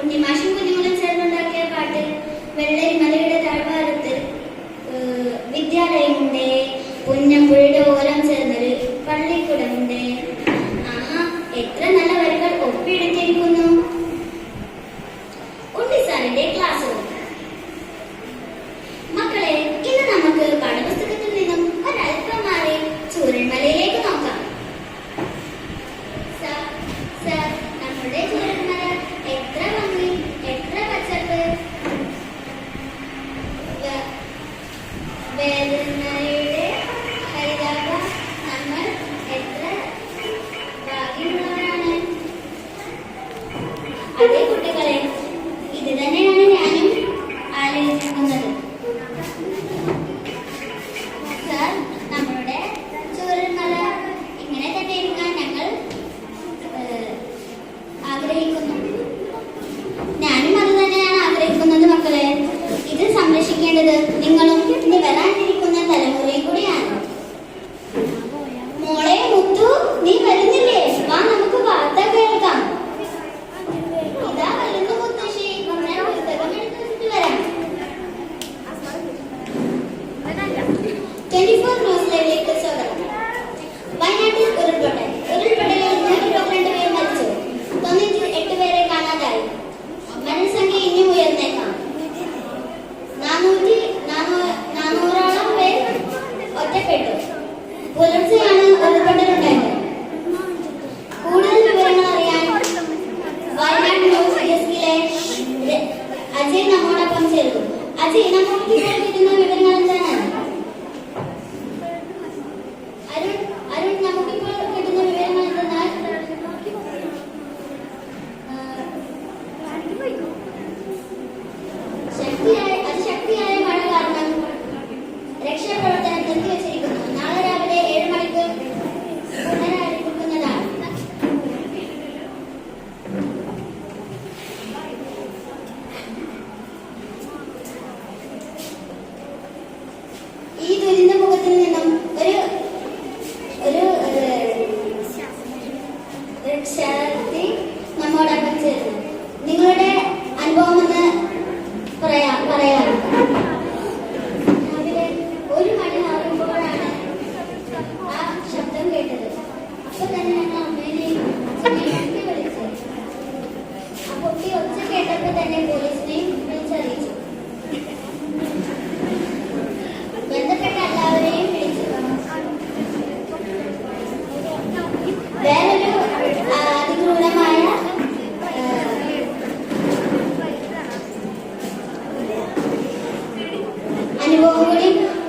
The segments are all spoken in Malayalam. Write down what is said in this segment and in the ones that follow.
കുഞ്ഞിമാഷും കുഞ്ഞുങ്ങളും ചേർന്നുണ്ടാക്കിയ പാട്ട് വെള്ളരി മലയുടെ താഴ്വാരത്ത് വിദ്യാലയമുണ്ട്. പുന്നമ്പുഴയുടെ ഓരം ചേർന്നത് പള്ളിക്കുടമുണ്ട്. ആ എത്ര നല്ല വരകൾ ഒപ്പിയെടുത്തിരിക്കുന്നു. ഉണ്ണിസാറിന്റെ ക്ലാസ് മക്കളെ ഇന്ന് നമുക്ക് പാഠപുസ്തകത്തിൽ നിന്നും ഒരൽപ്പം മാറി ചൂരന്മലയിലേക്ക് നോക്കാം. സർ സർ നമ്മുടെ അതേ കുട്ടികളെ उन्नी उ नानूटी 应该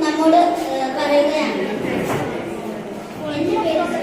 നമ്മോട് പറയുകയാണ്. എന്റെ പേര്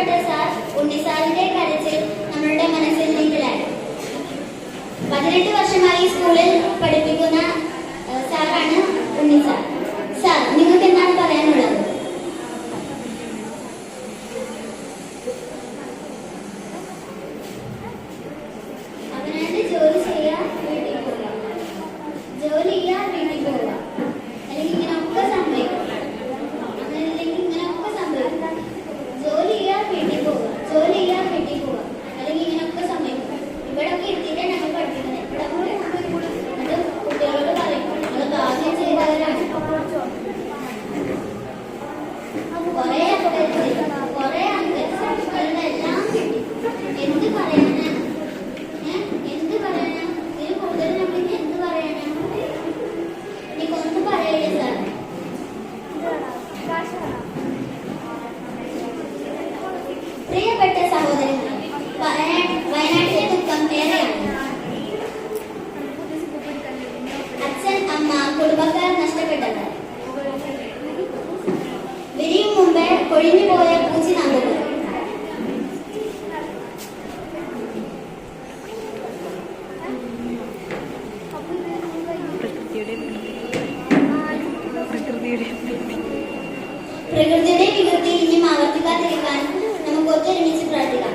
കണ്ട സാർ. ഉണ്ണിസാറിന്റെ കരച്ചിൽ നമ്മളുടെ മനസ്സിൽ നിന്നിലാണ് പതിനെട്ട് വർഷമായി സ്കൂളിൽ പഠിപ്പിക്കുന്ന സാറാണ് ഉണ്ണിസാർ സാർ. നിങ്ങൾക്ക് എന്താണ് പറയാനുള്ളത്? അവനാന്റെ ജോലി ചെയ്യാൻ വേണ്ടി ജോലി ചെയ്യാൻ പ്രിയപ്പെട്ട സഹോദരങ്ങൾ വയനാട്ടിലെ ദുഃഖം ഏറെയാണ് അച്ഛൻ അമ്മ കുടുംബക്കാർ നഷ്ടപ്പെട്ടത്. വിരിയും മുമ്പേ കൊഴിഞ്ഞുപോയ പൂച്ചി നമ്പത് പ്രകൃതിയുടെ വികൃതി ഇനിയും ആവർത്തിക്കാതിരിക്കാൻ కొత్తూరు మున్సిపాలిటీగా